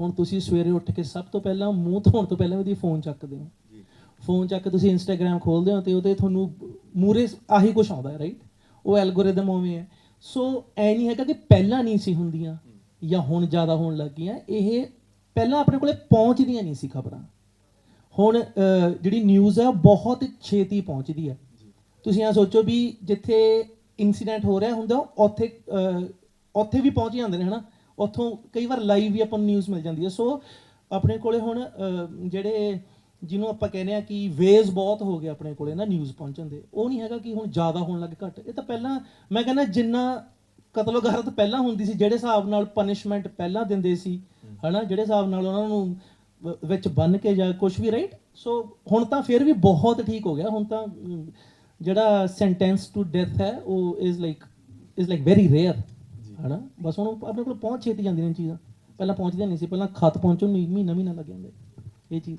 ਹੁਣ ਤੁਸੀਂ ਸਵੇਰੇ ਉੱਠ ਕੇ ਸਭ ਤੋਂ ਪਹਿਲਾਂ ਮੂੰਹ ਧੋਣ ਤੋਂ ਪਹਿਲਾਂ ਉਹਦੀ ਫੋਨ ਚੱਕਦੇ ਹੋ। ਫੋਨ ਚੱਕ ਕੇ ਤੁਸੀਂ ਇੰਸਟਾਗ੍ਰam ਖੋਲਦੇ ਹੋ ਤੇ ਉਹਦੇ ਤੁਹਾਨੂੰ ਮੂਰੇ ਆਹੀ ਕੁਝ ਆਉਂਦਾ ਹੈ ਰਾਈਟ ਉਹ ਐਲਗੋਰਿਦਮ ਉਵੇਂ ਹੈ। ਸੋ ਐ ਨਹੀਂ ਹੈਗਾ ਕਿ ਪਹਿਲਾਂ ਨਹੀਂ ਸੀ ਹੁੰਦੀਆਂ ਜਾਂ ਹੁਣ ਜ਼ਿਆਦਾ ਹੋਣ ਲੱਗ ਗਈਆਂ। ਇਹ ਪਹਿਲਾਂ ਆਪਣੇ ਕੋਲੇ ਪਹੁੰਚਦੀਆਂ ਨਹੀਂ ਸੀ ਖਬਰਾਂ। ਹੁਣ ਜਿਹੜੀ ਨਿਊਜ਼ ਹੈ ਬਹੁਤ ਛੇਤੀ ਪਹੁੰਚਦੀ ਹੈ। ਤੁਸੀਂ ਇਹ ਸੋਚੋ ਵੀ ਜਿੱਥੇ ਇਨਸੀਡੈਂਟ ਹੋ ਰਿਹਾ ਹੁੰਦਾ ਉੱਥੇ ਉੱਥੇ ਵੀ ਪਹੁੰਚ ਜਾਂਦੇ ਨੇ ਹਨਾ? ਉੱਥੋਂ ਕਈ ਵਾਰ ਲਾਈਵ ਵੀ ਆਪਾਂ ਨੂੰ ਨਿਊਜ਼ ਮਿਲ ਜਾਂਦੀ ਹੈ। ਸੋ ਆਪਣੇ ਕੋਲੇ ਹੁਣ ਜਿਹੜੇ ਜਿਹਨੂੰ ਆਪਾਂ ਕਹਿੰਦੇ ਆ ਕਿ ਵੇਜ਼ ਬਹੁਤ ਹੋ ਗਏ ਆਪਣੇ ਕੋਲੇ ਨਾ ਨਿਊਜ਼ ਪਹੁੰਚਣ ਦੇ, ਉਹ ਨਹੀਂ ਹੈਗਾ ਕਿ ਹੁਣ ਜ਼ਿਆਦਾ ਹੋਣ ਲੱਗ ਘੱਟ। ਇਹ ਤਾਂ ਪਹਿਲਾਂ, ਮੈਂ ਕਹਿੰਦਾ ਜਿੰਨਾ ਕਤਲੋਗਾਰਤ ਪਹਿਲਾਂ ਹੁੰਦੀ ਸੀ, ਜਿਹੜੇ ਹਿਸਾਬ ਨਾਲ ਪਨਿਸ਼ਮੈਂਟ ਪਹਿਲਾਂ ਦਿੰਦੇ ਸੀ, ਹਨਾ, ਜਿਹੜੇ ਹਿਸਾਬ ਨਾਲ ਉਹਨਾਂ ਨੂੰ ਵਿੱਚ ਬੰਨ ਕੇ ਜਾਂ ਕੁਝ ਵੀ ਰਾਈਟ ਸੋ ਹੁਣ ਤਾਂ ਫਿਰ ਵੀ ਬਹੁਤ ਠੀਕ ਹੋ ਗਿਆ। ਹੁਣ ਤਾਂ ਜਿਹੜਾ ਸੈਂਟੈਂਸ ਟੂ ਡੈਥ ਹੈ, ਉਹ is like is like very rare ਹਨਾ? ਬਸ ਹੁਣ ਆਪਣੇ ਕੋਲ ਪਹੁੰਚ ਛੇਤੀ ਜਾਂਦੀਆਂ ਨੇ ਚੀਜ਼ਾਂ। ਪਹਿਲਾਂ ਪਹੁੰਚਦੀਆਂ ਨਹੀਂ ਸੀ, ਪਹਿਲਾਂ ਖਤ ਪਹੁੰਚਣ ਨੂੰ ਮਹੀਨਾ ਮਹੀਨਾ ਲੱਗ ਜਾਂਦਾ। ਇਹ ਚੀਜ਼।